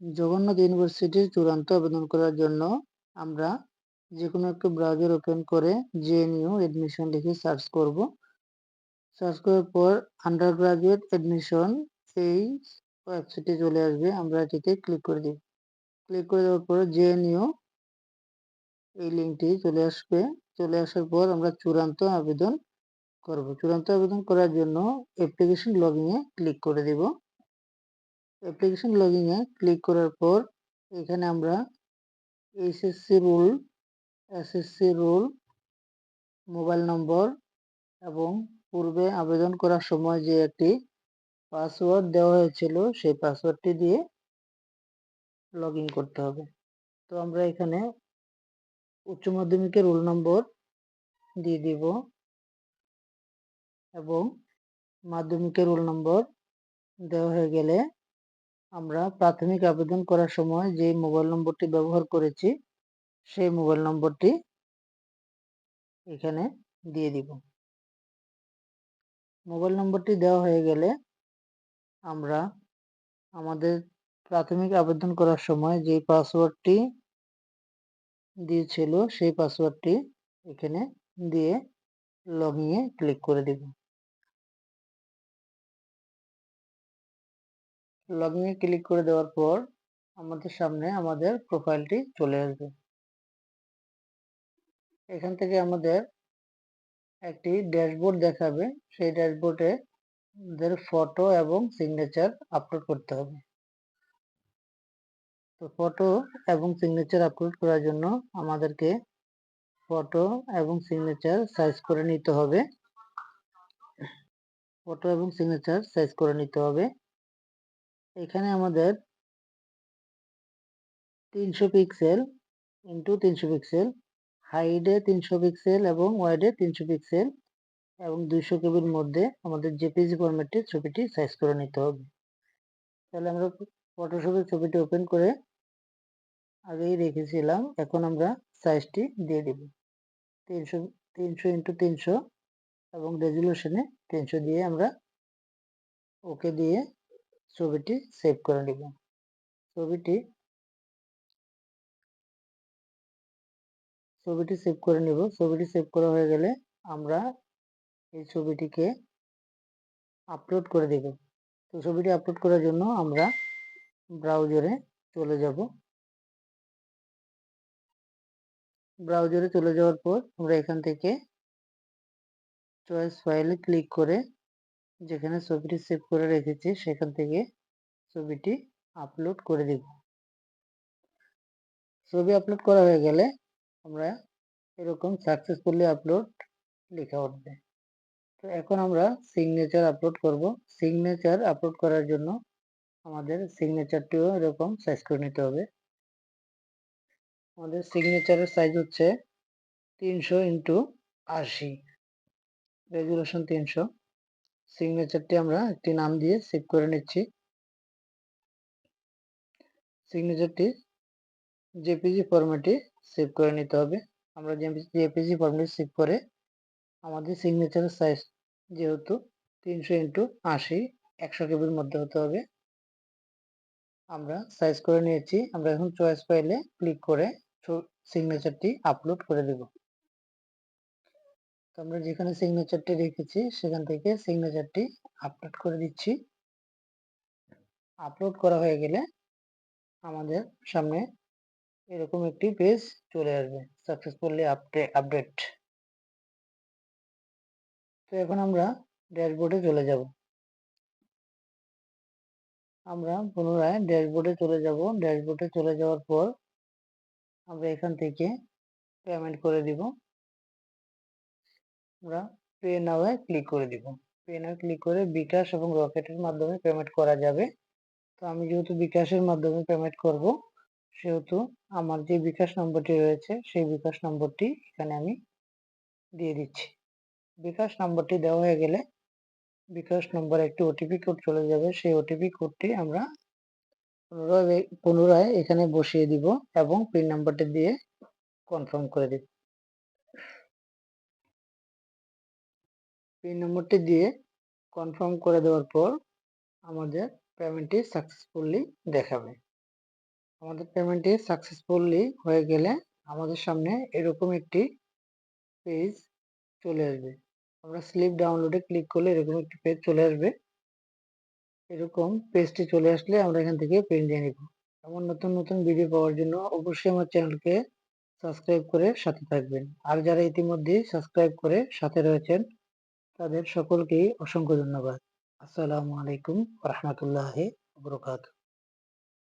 জগন্নাথ ইউনিভার্সিটির চূড়ান্ত আবেদন করার জন্য আমরা যে কোনো একটা ব্রাউজার ওপেন করে জেএনইউ এডমিশন লিখে সার্চ করব। সার্চ করার পর আন্ডার গ্রাজুয়েট এডমিশন এই ওয়েবসাইটে চলে আসবে। আমরা এটিতে ক্লিক করে দিই। ক্লিক করে দেওয়ার পর জেএনইউ এই লিঙ্কটি চলে আসবে। চলে আসার পর আমরা চূড়ান্ত আবেদন করব। চূড়ান্ত আবেদন করার জন্য অ্যাপ্লিকেশন লগইনে ক্লিক করে দিব। অ্যাপ্লিকেশন লগইনে ক্লিক করার পর, এখানে আমরা HSC roll SSC roll mobile number এবং পূর্বে আবেদন করার সময় যে একটি পাসওয়ার্ড দেওয়া হয়েছিল, সেই পাসওয়ার্ডটি দিয়ে লগ করতে হবে। তো আমরা এখানে উচ্চ মাধ্যমিকের রোল নম্বর দিয়ে দিব এবং মাধ্যমিকের রোল নম্বর দেওয়া হয়ে গেলে আমরা প্রাথমিক আবেদন করার সময় যে মোবাইল নম্বরটি ব্যবহার করেছি, সেই মোবাইল নম্বরটি এখানে দিয়ে দিব। মোবাইল নম্বরটি দেওয়া হয়ে গেলে আমরা আমাদের প্রাথমিক আবেদন করার সময় যে পাসওয়ার্ডটি দিয়েছিল, সেই পাসওয়ার্ডটি এখানে দিয়ে লগ লগইনে ক্লিক করে দিব। লগইনে ক্লিক করে দেওয়ার পর আমাদের সামনে আমাদের প্রোফাইলটি চলে আসবে। এখান থেকে আমাদের একটি ড্যাশবোর্ড দেখাবে। সেই ড্যাশবোর্ডে আমাদের ফটো এবং সিগনেচার আপলোড করতে হবে। তো ফটো এবং সিগনেচার আপলোড করার জন্য আমাদেরকে ফটো এবং সিগনেচার সাইজ করে নিতে হবে। ফটো এবং সিগনেচার সাইজ করে নিতে হবে। এখানে আমাদের তিনশো পিক্সেল ইন্টু তিনশো পিক্সেল হাইডে তিনশো পিক্সেল এবং ওয়াইডে তিনশো পিক্সেল এবং দুইশো কেবির মধ্যে আমাদের জেপিজি ফরম্যাটে ছবিটি সাইজ করে নিতে হবে। তাহলে আমরা ফটোশপের ছবিটি ওপেন করে আগেই রেখেছিলাম, এখন আমরা সাইজটি দিয়ে দিব। তিনশো তিনশো ইন্টু তিনশো এবং রেজুলেশনে তিনশো দিয়ে আমরা ওকে দিয়ে ছবিটি সেভ করে নিব। ছবিটি ছবিটি সেভ করে নিব। ছবিটি সেভ করা হয়ে গেলে আমরা এই ছবিটিকে আপলোড করে দেব। তো ছবিটি আপলোড করার জন্য আমরা ব্রাউজারে চলে যাব। ব্রাউজারে চলে যাওয়ার পর আমরা এখান থেকে চয়েস ফাইলে ক্লিক করে যেখানে ছবিটি সেভ করে রেখেছি, সেখান থেকে ছবিটি আপলোড করে দেব। ছবি আপলোড করা হয়ে গেলে আমরা এরকম সাকসেসফুলি আপলোড লেখা উঠবে। তো এখন আমরা সিগনেচার আপলোড করব। সিগনেচার আপলোড করার জন্য আমাদের সিগনেচারটিও এরকম সাইজ করে নিতে হবে। আমাদের সিগনেচারের সাইজ হচ্ছে তিনশো ইন্টু আশি। রেজুলেশন তিনশো। সিগনেচারটি আমরা একটি নাম দিয়ে সেভ করে নিচ্ছি। সিগনেচারটি জেপিজি ফরম্যাটে সেভ করে নিতে হবে। আমরা জেপিজি ফরম্যাটে সেভ করে আমাদের সিগনেচারের সাইজ যেহেতু তিনশো ইন্টু আশি, একশো কেবির মধ্যে হতে হবে। আমরা সাইজ করে নিয়েছি। আমরা এখন চয়েস ফাইলে ক্লিক করে সিগনেচারটি আপলোড করে দেব। তো আমরা যেখানে সিগনেচারটি রেখেছি, সেখান থেকে সিগনেচারটি আপলোড করে দিচ্ছি। আপলোড করা হয়ে গেলে আমাদের সামনে এরকম একটি পেজ চলে আসবে সাকসেসফুলি আপডেট তো এখন আমরা ড্যাশবোর্ডে চলে যাব। আমরা পুনরায় ড্যাশবোর্ডে চলে যাব। ড্যাশবোর্ডে চলে যাওয়ার পর আমরা এখান থেকে পেমেন্ট করে দিব। আমরা পে নাওয়ে ক্লিক করে দিব। পে নাও ক্লিক করে বিকাশ এবং রকেটের মাধ্যমে পেমেন্ট করা যাবে। তো আমি যেহেতু বিকাশের মাধ্যমে পেমেন্ট করব, সেহেতু আমার যে বিকাশ নম্বরটি রয়েছে, সেই বিকাশ নম্বরটি এখানে আমি দিয়ে দিচ্ছি। বিকাশ নম্বরটি দেওয়া হয়ে গেলে বিকাশ নম্বরে একটি ওটিপি কোড চলে যাবে। সেই ওটিপি কোডটি আমরা পুনরায় পুনরায় এখানে বসিয়ে দিব এবং পিন নাম্বারটি দিয়ে কনফার্ম করে দিব পিন নম্বরটি দিয়ে কনফার্ম করে দেওয়ার পর আমাদের পেমেন্টটি সাকসেসফুলি দেখাবে। আমাদের পেমেন্টটি সাকসেসফুলি হয়ে গেলে আমাদের সামনে এরকম একটি পেজ চলে আসবে। আমরা স্লিপ ডাউনলোডে ক্লিক করলে এরকম একটি পেজ চলে আসবে। এরকম পেজটি চলে আসলে আমরা এখান থেকে প্রিন্ট দিয়ে নিব। এমন নতুন নতুন ভিডিও পাওয়ার জন্য অবশ্যই আমার চ্যানেলকে সাবস্ক্রাইব করে সাথে থাকবেন। আর যারা ইতিমধ্যে সাবস্ক্রাইব করে সাথে রয়েছেন তাদের সকলকেই অসংখ্য ধন্যবাদ। আসসালামু আলাইকুম রহমতুল্লাহ বরকাত